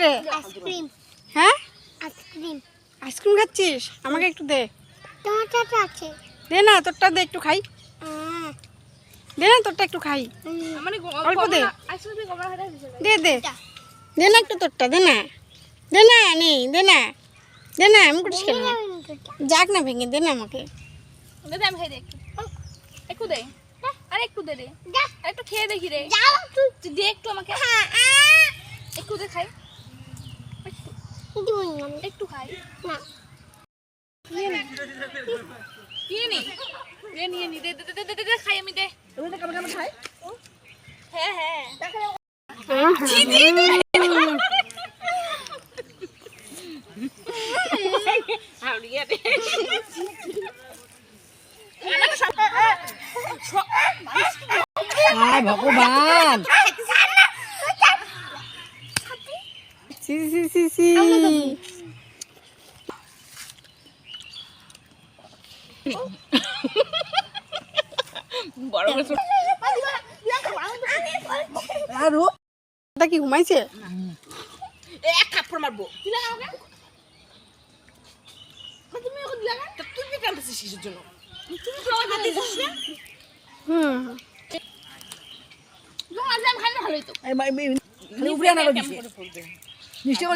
রে। আইসক্রিম। হ্যাঁ? Ice cream. Ice cream খাচ্ছিস? আমাকে একটু দে। তোমার চাচা আছে। দে না তোরটা দে একটু খাই। দে না তোরটা একটু খাই। মানে অল্প দে। আইসক্রিম কমলা হয়ে গেছে দে দে। দে না একটু তোরটা দে না। দে না নেই দে না। দে না আমি করিস কেন। যাক না ভেঙে দে না আমাকে। দে দে, আমি খাই দে একটু। দে। আরে একটু দে রে একটু খেয়ে দেখি রে। দে একটু আমাকে। হ্যাঁ, একটু দে খাই। একটু খাই নিয়ে দে দে দে দে, খাই আমি দে হ্যাঁ হ্যাঁ ভগবান। সি সি সি সি বড় করে আরও এটা কি ঘুমাইছে এক মারবো তুমি কাঁদতেছিস কিসের জন্য খাওয়া না হুম আজ আমি খাই না ভালোই তো উপরে আনা Müşteri